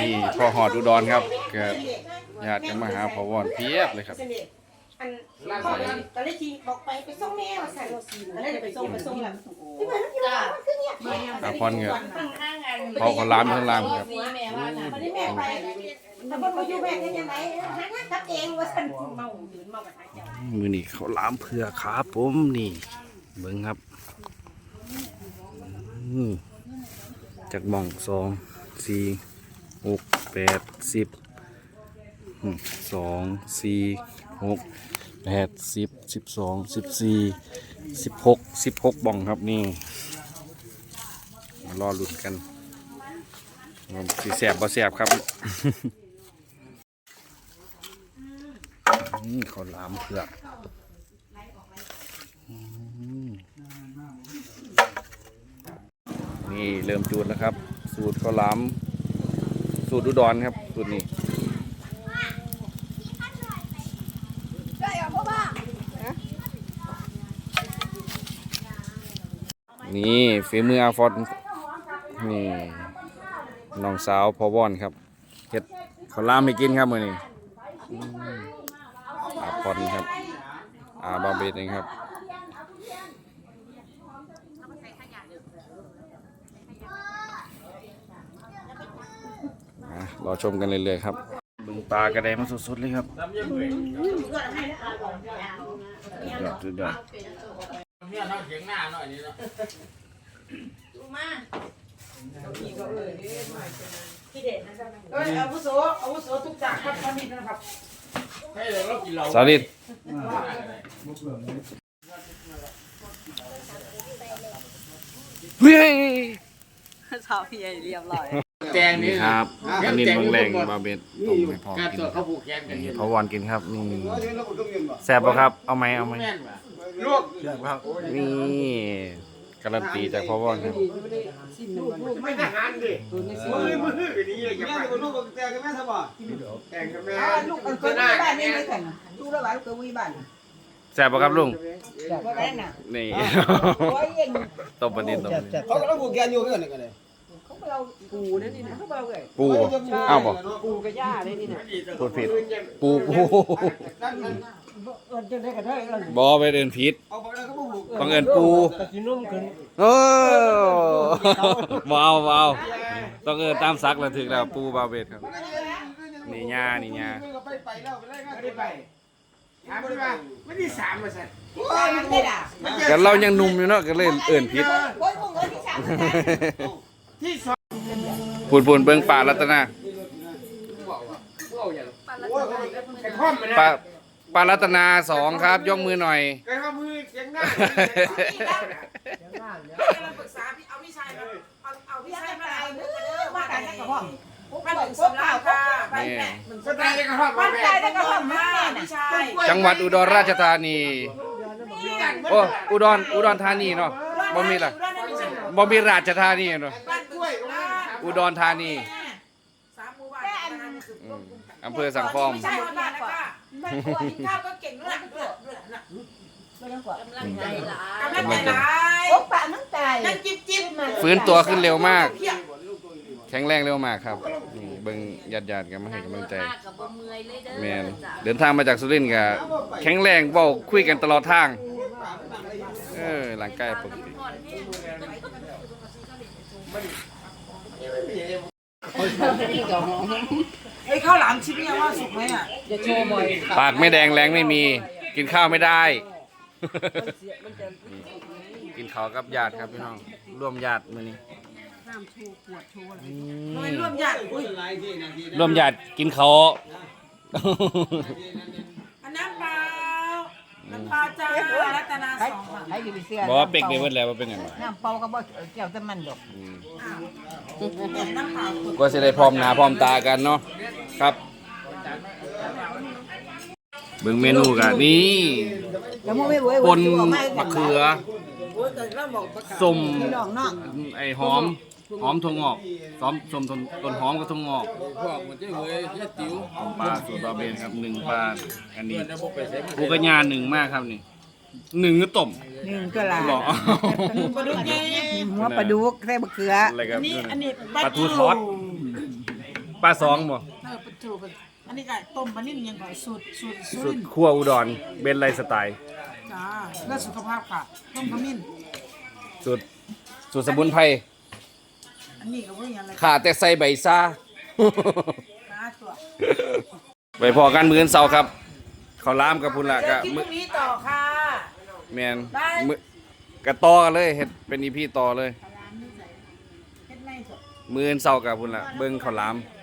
นี่พ่อหอดอุดรครับเกิดญาติกันมาหาพ่อวอนเพียบเลยครับ อันพ่อตอนแรกทีบอกไปไปส่งแม่มาสั่นตอนแรกไปส่งไปส่งแล้วที่มันอยู่ว่ามันคือเนี่ยอาพรเงือกข้างๆกันเขาก็ล้ามทั้งลามครับสีแม่ว่าน่ะตอนนี้แม่ไปแต่บ่มาอยู่แม่กันยังไงหางานทับเองว่าสั่นเมายืนเมากันหาเจ้ามือนี่เขาล้ามเผือกครับผมนี่เบิ้งครับอืมจากหม่องสองสี่ หกแปดสิบสองสี่หกแปดสิบสิบสองสิบสี่สิบหกสิบหกบองครับนี่มารอลุ้นกันสีแสบบ่แสบครับอืมเขาวหลามเผือกนี่เริ่มจูดแล้วครับ สูตรข้าวหลาม สูตรอุดรครับ สูตรนี้นี่ฝีมืออาฟอนนี่น้องสาวพอวอนครับเฮ็ดข้าวหลามให้กินครับมือนี้อาพอนครับอาบาเบตเองครับ รอชมกันเรื่อยๆครับบึงปลากระไดมาสดๆเลยครับสุดยอดสุดยอดเนี่ยน้องเถียงหน้าหน่อยนี่เนาะเอ้ยอาวุโสอาวุโสทุกจากครับตอนนี้นะครับให้เราเรากินเหล้าสาลิดเฮ้ยสาวใหญ่เรียบร้อย แตงนี่นี่ครับอันนี้เมืองแรงบาเบตต้มให้พอการกินตรวจเขาผูกแขนกันนี่อยู่พอวอนกินครับนี่แซ่บป่ะครับเอาไหมเอาไหมแม่นว่ะนี่การันตีจากพ่อว่อนครับไม่ทหารดิมือมือนี่เลยจะแม่ไปกับลูกกับแต่กับแม่สบายแต่งกับแม่ลูกกันเคยมีบ้านนี่เลยกันลูกแล้วบ้านเคยมีบ้านแซ่บป่ะครับลุงว่ากันน่ะนี่โอ้ยเย็นต้มปลาดินต้มปลาดินเขาก็ต้องผูกแกนอยู่กันกันเลย เราปูนั่นนี่นะเขาเราเลยปูบ่อ้าวบ่ปูกับย่าเลยนี่นะพูดผิด ปูปูเออจะได้กันได้กันบอไปเดินผิดเอาไปแล้วก็ผูกต้องเอินปูตะกี้นุ่มขึ้นเออว้าวว้าวต้องเอินตามซักแล้วถึงแล้วปูบาเบตครับนี่ย่านี่ย่าไปไปแล้วไปไล่กันไม่ได้ไปถามไปว่าไม่ได้สามมาสั่นมันได้ด่ากันเรายังหนุ่มอยู่เนาะก็เลยเอินผิด พูนพูนเบิ่งป่ารัตนาบอกว่าว่าอย่างไอ้พ่อมันนะป่าป่ารัตนาสองครับ ยกมือหน่อยไอ้พ่อมือเถียงหน้าปรึกษาพี่เอาพี่ชายมาเอาเอาพี่ชายมาเอาเด้อมามากักันนกักับบพ่พ่ออมันถึงสำราญค่ะไปแม่ก็ตายได้กับพ่อมันแม่ใจได้กับพ่อแม่พี่ชายจังหวัดอุดรราชธานี โอ้ อุดร อุดรธานีเนาะบ่มีล่ะบ่มีราชธานีเนาะบ้านกล้วย อุดรธานี สามหมู่บ้านอืมอำเภอสังคอมไม่ใช่คนบ้านนะคะแม่ครัวกินข้าวก็เก่งด้วยด้วยด้วยนะกำลังใจหลายกำลังใจร้ายโอ้ปะมันตายนั่นจิ๊บจิ๊บมาฟื้นตัวขึ้นเร็วมาก เพียงแข็งแรงเร็วมากครับนี่เบิ่งญาติญาติๆกันมาให้กำลังใจมากกับบ่เมื่อยเลยเด้อแมนจ้ะเดินทางมาจากสุรินทร์ก็แข็งแรงเว้าคุยกันตลอดทาง เออร่างกายปกติก่อนที่ ไอ้ข้าวหลามชิมยังว่าสุกไหมอะปากไม่แดงแรงไม่มี กินข้าวไม่ได้ กินข้าวกับญาติครับพี่น้อง ร่วมญาติมื้อนี้ทำไมร่วมญาติอุ้ยร่วมญาติกินข้าวอันน้ำเปล่า น้ำปลาจ้ารัตนาสองค่ะให้กินเสื้อบอกว่าเป็กได้เบิดแล้วว่าเป็นหยังไงน้ำเปล่าก็บ่เกี่ยวแต่มันดอกอืมน้ำเปล่าก็สิได้พร้อมหน้าพร้อมตากันเนาะครับ เบิ่งเมนูกันนี่แล้วมึงไม่เว้ยปนมะเขือส้มน้องน้องไอ้หอม หอมถั่วงอกซ้อมส้มต้นต้นหอมกับถั่วงอกพ่อมันจะเหยยะติ๋วต้มปลาสูตรบาเบนครับหนึ่งปลาอันนี้ปูกระยาหนึ่งมากครับนี่หนึ่งก็ต้มหนึ่งก็ลาบอกปลาดุกไงหัวปลาดุกใส่มะเขืออะไรครับนี่อันนี้ปลาทูทอดปลาสองบ่เออเป็นจูเป็นอันนี้ก็ต้มปลานิ่มยังก่อนสูตรสูตรสูสุตดรขั้วอุดรเบนไลฟ์สไตล์จ้าเพื่อสุขภาพค่ะต้มขมิ้นสุดสุดสมุนไพร อันนี้ก็เพื่ออย่างไรขาแต่ใส่ใบซ่านะตัวไปพอกันมื้ออนเสาร์ครับ เขาวหล้ามกับพุ่นละเดี๋ก็ยวกินพมื้รุ่องนี้ต่อค่ะ แมนได้มื้อกระต่อกันเลยเฮ็ดเป็นอีพีต่อเลยเฮ็ดไม่สุดมื้ออนเสาร์กับพุ่นละเบิ่งเขาวหล้ามเ